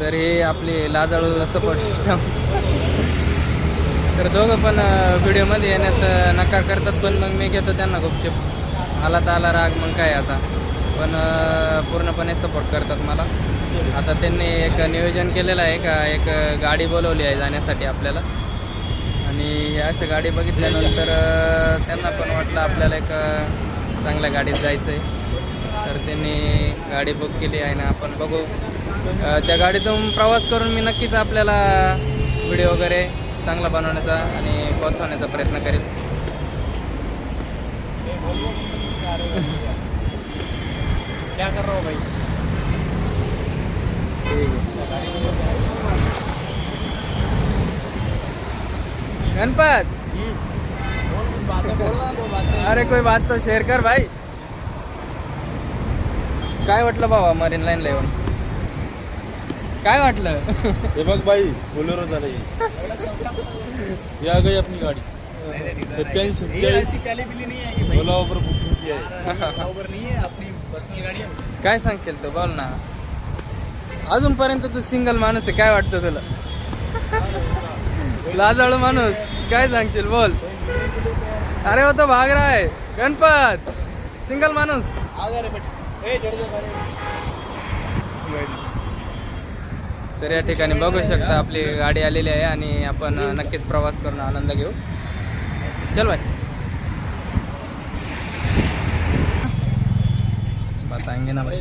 तर हे आपले लाजाळू सपोर्ट तर दोघं पण व्हिडिओमध्ये येण्यात नकार करतात पण मग मी घेतो त्यांना गुपचूप आला तर आला राग मग काय आता? पण पूर्णपणे सपोर्ट करतात मला. आता त्यांनी एक नियोजन केलेलं आहे का? एक गाडी बोलवली आहे जाण्यासाठी आपल्याला. आणि अशा गाडी बघितल्यानंतर त्यांना पण वाटलं आपल्याला एक चांगल्या गाडीत जायचं आहे तर त्यांनी गाडी बुक केली आहे ना आपण बघू. त्या गाडीतून प्रवास करून मी नक्कीच आपल्याला व्हिडिओ वगैरे चांगला बनवण्याचा आणि पोहोचवण्याचा प्रयत्न करेल क्या कर रहा हो भाई? गणपत! अरे कोई बात तो शेअर कर भाई. काय वाटलं बाबा मरीन लाईनला येऊन? काय वाटलं? हे बघ बाई बोलेरो झालं या गई अपनी गाड़ी. सत्याऐंशी ये सत्याऐंशी. ऐसी काली बिल्ली नहीं है ये भाई ओला ऊपर बुकिंग किया है ऊबर नहीं है अपनी पर्सनल गाड़ी है काय सांगशील तू? बोल ना. अजूनपर्यंत तू सिंगल माणूस आहे काय वाटतं तुला? लाजाळू माणूस काय सांगशील? बोल. अरे वो तो भाग रहा है गणपत सिंगल माणूस आजा रे बेटा ए चढ़ जा गाड़ी तर या ठिकाणी बघू शकता आपली गाडी आलेली आहे आणि आपण नक्कीच प्रवास करून आनंद घेऊ. चल भाई बताएंगे ना भाई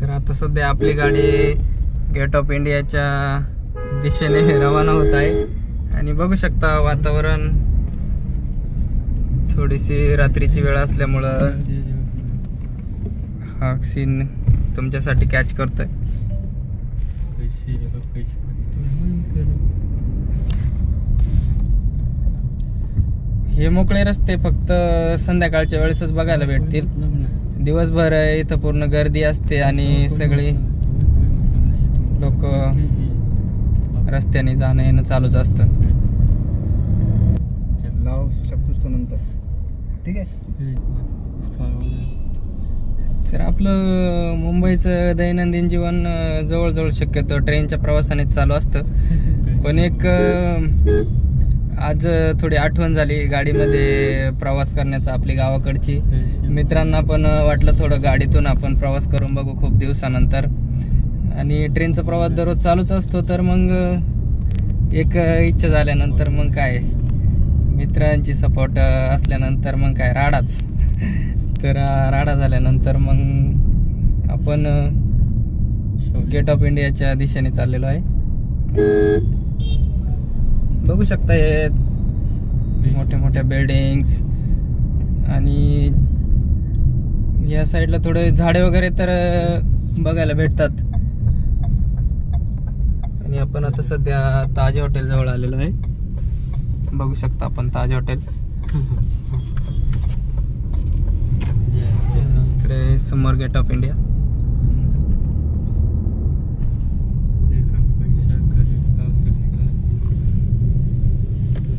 तर आता सध्या आपली गाडी गेट ऑफ इंडियाच्या दिशेने रवाना होत आहे. आणि बघू शकता वातावरण थोडीशी रात्रीची वेळ असल्यामुळं हा सीन तुमच्यासाठी कॅच करतोय. हे मोकळे रस्ते फक्त संध्याकाळच्या वेळेसच बघायला भेटतील. दिवसभर इथं पूर्ण गर्दी असते आणि सगळी लोक रस्त्याने जाणं येणं चालूच असतं. लाव शकतोस तो नंतर. ठीक आहे? तर आपलं मुंबईचं दैनंदिन जीवन जवळजवळ शक्यतो ट्रेनच्या प्रवासानेच चालू असतं. पण एक आज थोडी आठवण झाली गाडीमध्ये प्रवास करण्याचा आपली गावाकडची. मित्रांना पण वाटलं थोडं गाडीतून आपण प्रवास करून बघू खूप दिवसानंतर. आणि ट्रेनचा प्रवास दररोज चालूच असतो तर मग एक इच्छा झाल्यानंतर मग काय? मित्रांची सपोर्ट असल्यानंतर मग काय? राडाच. तर राडा झाल्यानंतर मग आपण गेट ऑफ इंडियाच्या दिशेने चाललेलो आहे. बघू शकता हे मोठ्या मोठ्या बिल्डिंग्स आणि या साईडला थोडे झाडे वगैरे तर बघायला भेटतात. आणि आपण आता सध्या ताज हॉटेल जवळ आलेलो आहे. बघू शकता आपण ताज हॉटेल. समोर गेट ऑफ इंडिया.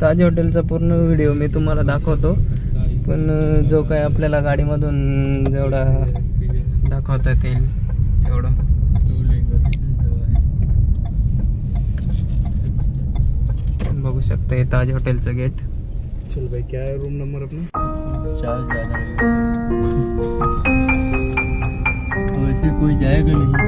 ताज हॉटेलचा पूर्ण व्हिडिओ मी तुम्हाला दाखवतो. पण जो काय आपल्याला गाडीमधून जेवढा दाखवता येईल तेवढं. बघू शकता हे ताज हॉटेलचं गेट. चल भाई क्या रूम नंबर अपना चार्ज से ऐसे कोई जाएगा नहीं।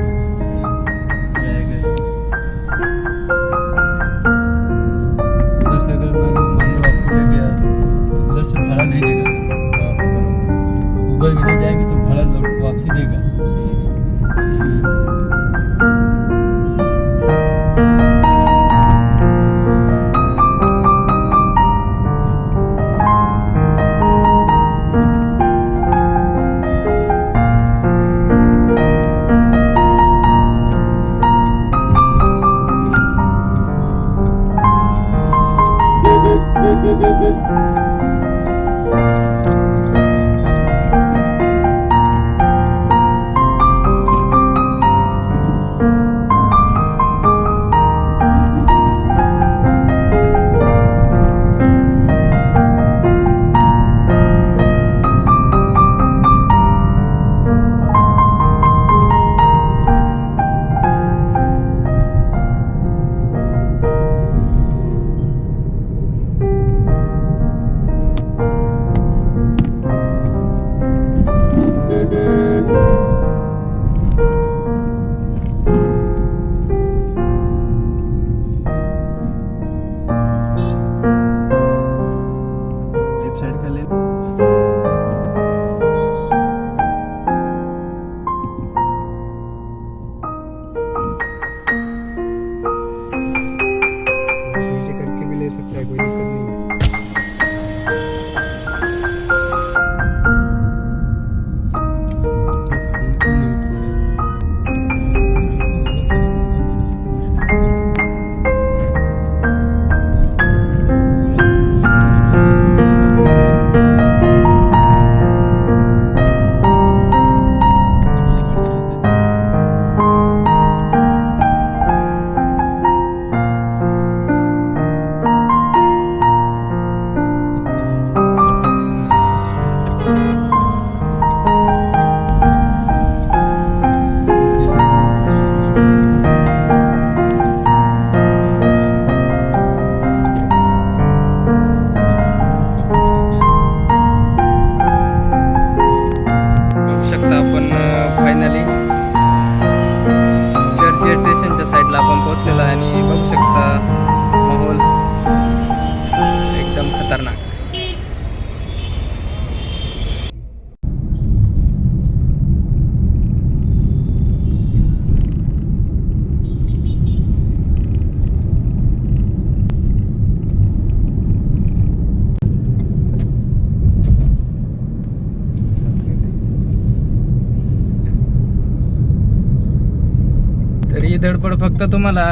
धडपड फक्त तुम्हाला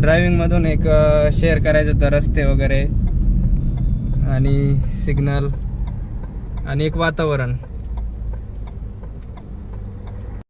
ड्रायव्हिंग मधून एक शेअर करायचं होतं रस्ते वगैरे आणि सिग्नल आणि एक वातावरण.